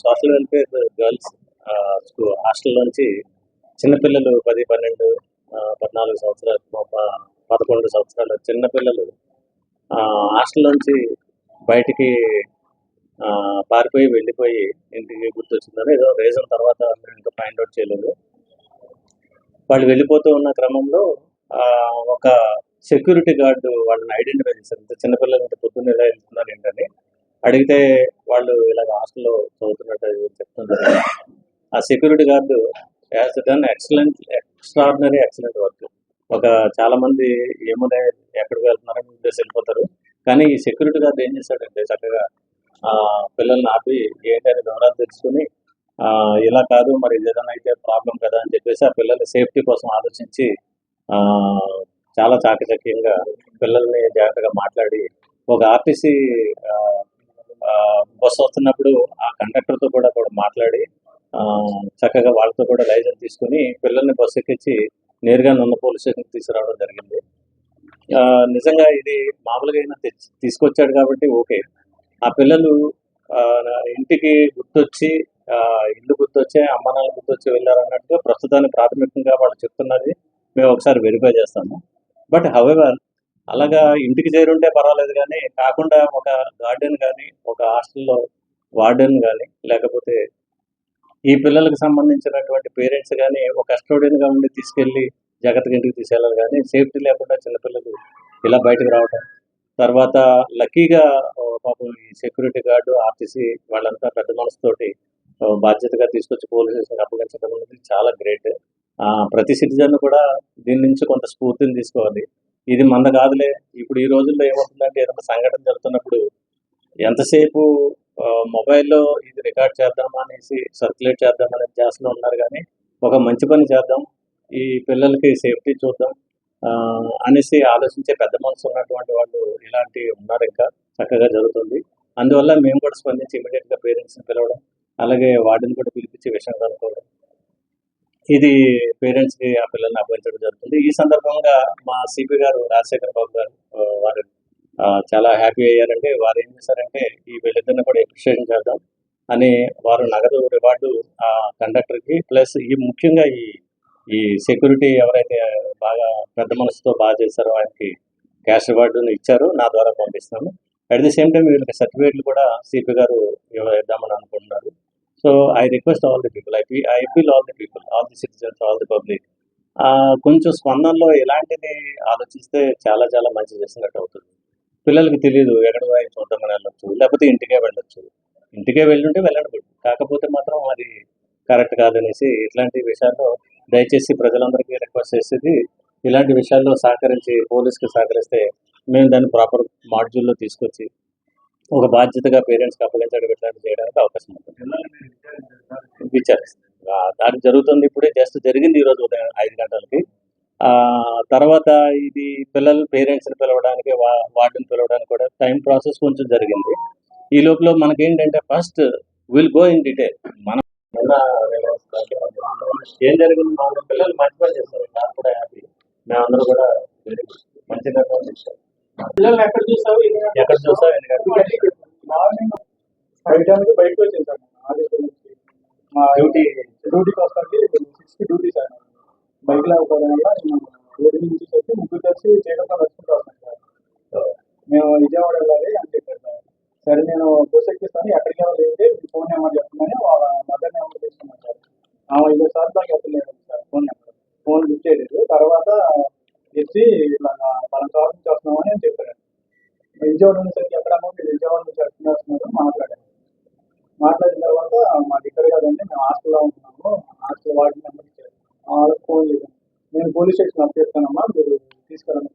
Social welfare girls school hostel నుంచి చిన్నపిల్లలు పది పన్నెండు పద్నాలుగు సంవత్సరాలు పదకొండు సంవత్సరాల చిన్నపిల్లలు హాస్టల్ నుంచి బయటికి పారిపోయి వెళ్ళిపోయి ఇంటికి గుర్తొచ్చిందని ఏదో రీజన్ తర్వాత మేము ఇంకా ఫైండ్ అవుట్ చేయలేదు. వాళ్ళు వెళ్ళిపోతూ ఉన్న క్రమంలో ఒక సెక్యూరిటీ గార్డు వాళ్ళని ఐడెంటిఫై చేశారు. ఇంత చిన్నపిల్లలు ఇంత పొద్దున్న ఎలా వెళ్తున్నారు ఏంటని అడిగితే వాళ్ళు ఇలాగ హాస్టల్లో చదువుతున్నట్టు చెప్తున్నారు. ఆ security guard has done excellent extraordinary excellent work ఒక చాలా మంది ఏమునే ఎక్కడికి వెళ్తున్నారని ఉద్దేశం వెళ్ళిపోతారు. కానీ ఈ సెక్యూరిటీ గార్డు ఏం చేశాడంటే చక్కగా ఆ పిల్లల్ని ఆపి ఏంటని వివరాలు తెలుసుకుని ఆ, ఇలా కాదు మరి ఏదైనా అయితే ప్రాబ్లం కదా అని చెప్పేసి ఆ పిల్లల సేఫ్టీ కోసం ఆలోచించి ఆ, చాలా చాకచక్యంగా పిల్లల్ని జాగ్రత్తగా మాట్లాడి ఒక ఆర్టీసీ బస్సు వస్తున్నప్పుడు ఆ కండక్టర్తో కూడా కూడా మాట్లాడి ఆ, చక్కగా వాళ్ళతో కూడా లైసెన్స్ తీసుకుని పిల్లల్ని బస్సు ఎక్కించి నేరుగా నన్న పోలీస్ స్టేషన్కి తీసుకురావడం జరిగింది. నిజంగా ఇది మామూలుగా అయినా తెచ్చి తీసుకొచ్చాడు కాబట్టి ఓకే. ఆ పిల్లలు ఇంటికి గుర్తొచ్చి ఇల్లు గుర్తొచ్చి అమ్మ నాన్న గుర్తొచ్చి వెళ్ళారు అన్నట్టుగా ప్రస్తుతానికి ప్రాథమికంగా వాళ్ళు చెప్తున్నది మేము ఒకసారి వెరిఫై చేస్తాము. బట్ హవెవర్ అలాగా ఇంటికి చేరుంటే పర్వాలేదు కానీ కాకుండా ఒక గార్డెన్ కానీ ఒక హాస్టల్లో వార్డెన్ కానీ లేకపోతే ఈ పిల్లలకు సంబంధించినటువంటి పేరెంట్స్ కానీ ఒక కస్టోడియన్గా ఉండి తీసుకెళ్ళి జాగ్రత్తగా ఇంటికి తీసుకెళ్ళాలి కానీ సేఫ్టీ లేకుండా చిన్నపిల్లలు ఇలా బయటకు రావడం తర్వాత లక్కీగా పాపం ఈ సెక్యూరిటీ గార్డు ఆర్టీసీ వాళ్ళంతా పెద్ద మనసుతోటి బాధ్యతగా తీసుకొచ్చి పోలీస్ స్టేషన్కి అప్పగించడం అనేది చాలా గ్రేట్. ప్రతి సిటిజన్ కూడా దీని నుంచి కొంత స్ఫూర్తిని తీసుకోవాలి. ఇది మంద కాదులే. ఇప్పుడు ఈ రోజుల్లో ఏమవుతుందంటే ఏదైనా సంఘటన జరుగుతున్నప్పుడు ఎంతసేపు మొబైల్లో ఇది రికార్డ్ చేద్దామా అనేసి సర్క్యులేట్ చేద్దాం అనే ఉన్నారు కానీ ఒక మంచి పని చేద్దాం ఈ పిల్లలకి సేఫ్టీ చూద్దాం ఆ, అనేసి ఆలోచించే పెద్ద మనసు ఉన్నటువంటి వాళ్ళు ఇలాంటి ఉన్నారు ఇంకా చక్కగా జరుగుతుంది. అందువల్ల మేము కూడా స్పందించి ఇమీడియట్గా పేరెంట్స్ని పిలవడం అలాగే వాడిని కూడా పిలిపించి విషయం కనుక్కోవడం ఇది పేరెంట్స్కి ఆ పిల్లల్ని అప్పగించడం జరుగుతుంది. ఈ సందర్భంగా మా సిపి గారు రాజశేఖర్ బాబు గారు వారు చాలా హ్యాపీ అయ్యారంటే వారు ఏం చేశారంటే ఈ వీళ్ళిద్దరిని కూడా ఎప్రిషియేషన్ చేద్దాం అని వారు నగదు రివార్డు ఆ కండక్టర్కి ప్లస్ ఈ ముఖ్యంగా ఈ ఈ సెక్యూరిటీ ఎవరైతే బాగా పెద్ద మనసుతో బాగా చేశారో ఆయనకి క్యాష్ రివార్డును ఇచ్చారు. నా ద్వారా పంపిస్తాము. అట్ ది సేమ్ టైం వీళ్ళకి సర్టిఫికేట్లు కూడా సిపి గారు ఇవ్వ- ఇద్దామని అనుకుంటున్నారు. So I request all the people I I feel all the people all the citizens all the public కొంచెం స్పందనలో ఇలాంటిది ఆలోచిస్తే చాలా చాలా మంచి చేసినట్టు అవుతుంది. పిల్లలకి తెలియదు ఎక్కడ పోయి చూద్దామని వెళ్ళొచ్చు లేకపోతే ఇంటికే వెళ్ళొచ్చు. ఇంటికే వెళ్ళుంటే వెళ్ళండి కాకపోతే మాత్రం అది కరెక్ట్ కాదనేసి ఇట్లాంటి విషయాల్లో దయచేసి ప్రజలందరికీ రిక్వెస్ట్ చేసేది ఇలాంటి విషయాల్లో సహకరించి పోలీస్కి సహకరిస్తే మేము దాన్ని ప్రాపర్ మాడ్యూల్లో తీసుకొచ్చి ఒక బాధ్యతగా పేరెంట్స్కి అప్పగించడం ఇట్లాంటి చేయడానికి అవకాశం ఉంటుంది. విచారిస్తుంది దానికి జరుగుతుంది ఇప్పుడే జస్ట్ జరిగింది ఈరోజు ఉదయం ఐదు గంటలకి. ఆ తర్వాత ఇది పిల్లలు పేరెంట్స్ని పిలవడానికి వా వార్డుని పిలవడానికి కూడా టైం ప్రాసెస్ కొంచెం జరిగింది. ఈ లోపల మనకేంటంటే first will go in detail మనం ఏం జరిగింది? మా పిల్లలు మంచి పని చేస్తారు నాకు కూడా హ్యాపీ. మేమందరూ కూడా మంచిగా పిల్లల్ని ఎక్కడ చూసావు? ఎక్కడ చూసా ఎందుకంటే మార్నింగ్ ఫైవ్ టైంకి బయటకు వచ్చింది సార్ ఆదిత్య నుంచి మా డ్యూటీ. డ్యూటీకి వస్తాకి సిక్స్కి డ్యూటీ సార్. బైక్ లేకపోవడం వల్ల ఏడు నుంచి వచ్చి ముగ్గురు కలిసి వస్తాను సార్. మేము విజయవాడ వెళ్ళాలి అని చెప్పారు సార్. సరే నేను బస్ ఎక్కిస్తాను. ఎక్కడికి వెళ్ళలేదు ఫోన్ నెంబర్ చెప్తున్నాను. వాళ్ళ మదర్ నెంబర్ తీసుకున్నాను సార్. ఐదు సార్లు దాకా ఎత్తలేదు sir. Phone number. Phone lift చేయలేదు. తర్వాత చేసి ఇలా పలానా సార్ వస్తున్నామని అని చెప్పారు విజయవాడ నుంచి వచ్చి ఎక్కడ మీరు విజయవాడ నుంచి వస్తున్నారు మాట్లాడాను మాట్లాడిన తర్వాత మా దగ్గర కదండి మేము హాస్టల్లో ఉంటున్నాము హాస్టల్ వార్డు నెంబర్ వాళ్ళకి ఫోన్ చేశాను. నేను పోలీస్ స్టేషన్ అప్ చేస్తానమ్మా మీరు తీసుకురండి